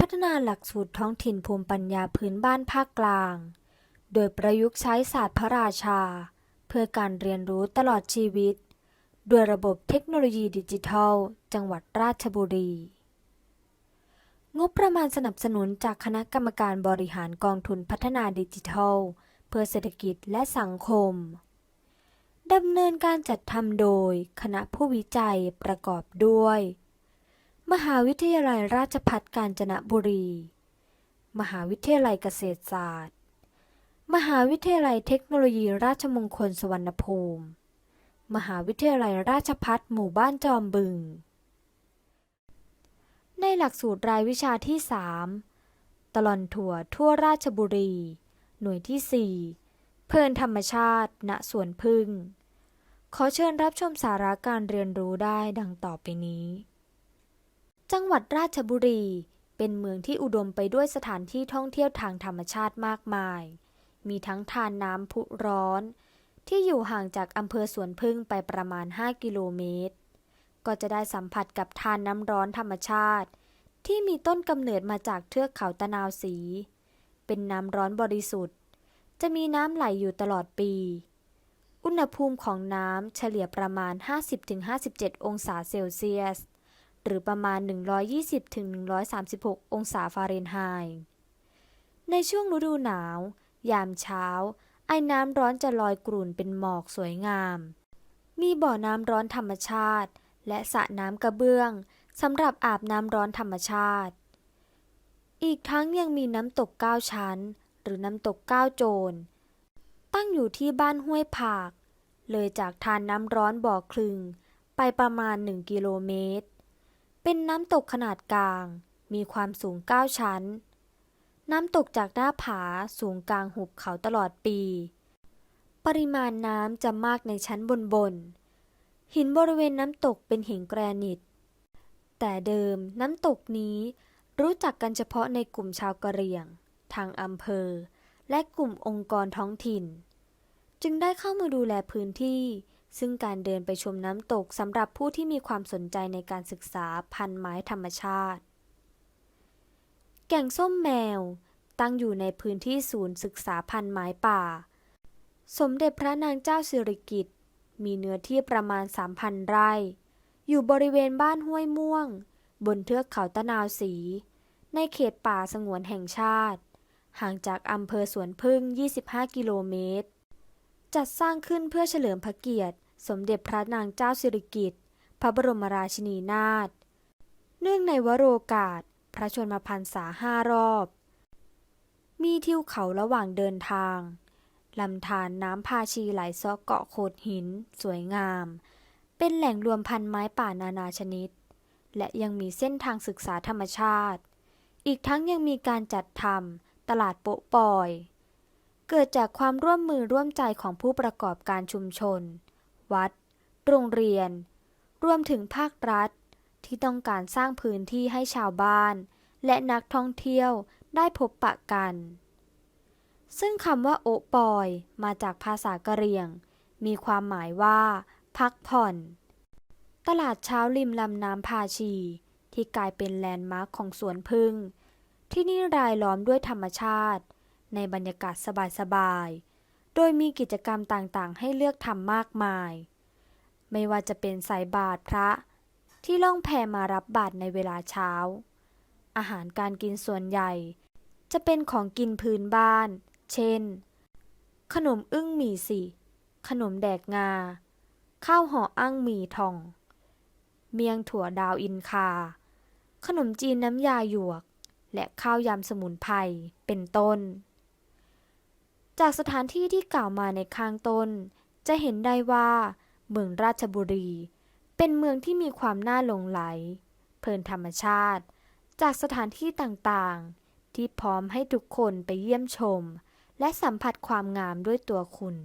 พัฒนาหลักสูตรท้องถิ่นภูมิปัญญาพื้นบ้านภาคกลาง โดยประยุกต์ใช้ศาสตร์พระราชา เพื่อการเรียนรู้ตลอดชีวิต ด้วยระบบเทคโนโลยีดิจิทัล จังหวัดราชบุรี งบประมาณสนับสนุนจากคณะกรรมการบริหารกองทุนพัฒนาดิจิทัล เพื่อเศรษฐกิจและสังคมดำเนินการจัดทำโดยคณะผู้วิจัยประกอบด้วย มหาวิทยาลัยราชภัฏกาญจนบุรี มหาวิทยาลัยเกษตรศาสตร์ มหาวิทยาลัยเทคโนโลยีราชมงคลสวรรณภูมิ มหาวิทยาลัยราชภัฏหมู่บ้านจอมบึง ในหลักสูตรรายวิชาที่ 3 ตลอนถั่วทั่วราชบุรี หน่วยที่ 4 เพลินธรรมชาติ ณ สวนพึ่ง ขอเชิญรับชมสาระการเรียนรู้ได้ดังต่อไปนี้ จังหวัดราชบุรี เป็นเมืองที่อุดมไปด้วยสถานที่ท่องเที่ยวทางธรรมชาติมากมาย มีทั้งทานน้ำพุร้อน ที่อยู่ห่างจากอำเภอสวนพึ่งไปประมาณ 5 กิโลเมตร ก็จะได้สัมผัสกับทานน้ำร้อนธรรมชาติ ที่มีต้นกำเนิดมาจากเทือกเขาตะนาวสี เป็นน้ำร้อนบริสุทธิ์ จะมีน้ำไหลอยู่ตลอดปี อุณหภูมิของน้ำเฉลี่ยประมาณ 50-57 องศาเซลเซียส หรือประมาณ 120-136 องศาฟาเรนไฮต์ ในช่วงฤดูหนาว ยามเช้า ไอ้น้ำร้อนจะลอยกลุ่นเป็นหมอกสวยงาม มีบ่อน้ำร้อนธรรมชาติ และสระน้ำกระเบื้องสำหรับอาบน้ำร้อนธรรมชาติ อีกทั้งยังมีน้ำตกเก้าชั้น หรือน้ำตกเก้าโจร ตั้งอยู่ที่บ้านห้วยผาก เลยจากทานน้ำร้อนบ่อคลึง ไปประมาณ 1 กิโลเมตร เป็นน้ำตกขนาดกลาง มีความสูง 9 ชั้น น้ำตกจากหน้าผาสูงกลางหุบเขาตลอดปี ปริมาณน้ำจะมากในชั้นบนบน หินบริเวณน้ำตกเป็นหินแกรนิต แต่เดิมน้ำตกนี้รู้จักกันเฉพาะในกลุ่มชาวกะเหรี่ยง ทางอำเภอ และกลุ่มองค์กรท้องถิ่น จึงได้เข้ามาดูแลพื้นที่ ซึ่งการเดินไปชมน้ำตกสำหรับผู้ที่มีความสนใจในการศึกษาพันไม้ธรรมชาติ แก่งส้มแมว ตั้งอยู่ในพื้นที่ศูนย์ศึกษาพันไม้ป่า สมเด็จพระนางเจ้าสิริกิติ์มีเนื้อที่ประมาณ 3,000 ไร่ อยู่บริเวณบ้านห้วยม่วง บนเทือกเขาตะนาวสี ในเขตป่าสงวนแห่งชาติ ห่างจากอำเภอสวนพึ่ง 25 กิโลเมตร จัดสร้างขึ้นเพื่อเฉลิมพระเกียรติ สมเด็จพระนางเจ้าสิริกิติ์พระบรมราชินีนาถ เนื่องในวโรกาส พระชนมพรรษาห้ารอบ มีทิวเขาระหว่างเดินทางลำธารน้ำพาชีไหลซาะเกาะโขดหิน สวยงาม เป็นแหล่งรวมพันไม้ป่านานาชนิด และยังมีเส้นทางศึกษาธรรมชาติ อีกทั้งยังมีการจัดทำตลาดโปะปอย เกิดจากความร่วมมือร่วมใจของผู้ประกอบการชุมชน วัด โรงเรียน รวมถึงภาครัฐ ที่ต้องการสร้างพื้นที่ให้ชาวบ้าน และนักท่องเที่ยวได้พบปะกัน ซึ่งคำว่าโอปอยมาจากภาษากะเหรี่ยง มีความหมายว่า พักผ่อน ตลาดเช้าริมลำน้ำพาชี ที่กลายเป็นแลนด์มาร์คของสวนพึ่ง ที่นี่รายล้อมด้วยธรรมชาติ ในบรรยากาศสบายๆ โดยมีกิจกรรมต่างๆ ให้เลือกทำมากมาย ไม่ว่าจะเป็นสายบาตรพระ ที่ล่องแพมารับบาตรในเวลาเช้า อาหารการกินส่วนใหญ่ จะเป็นของกินพื้นบ้าน เช่น ขนมอึ้งหมี่สิขนมแดกงา ข้าวห่ออั้งหมี่ทอง เมียงถั่วดาวอินคา ขนมจีนน้ำยาหยวก และข้าวยำสมุนไพร เป็นต้น จากสถานที่ที่กล่าวมาในข้างต้น จะเห็นได้ว่า เมืองราชบุรี เป็นเมืองที่มีความน่าหลงไหล เพลินธรรมชาติ จากสถานที่ต่างๆ ที่พร้อมให้ทุกคนไปเยี่ยมชม และสัมผัสความงามด้วยตัวคุณ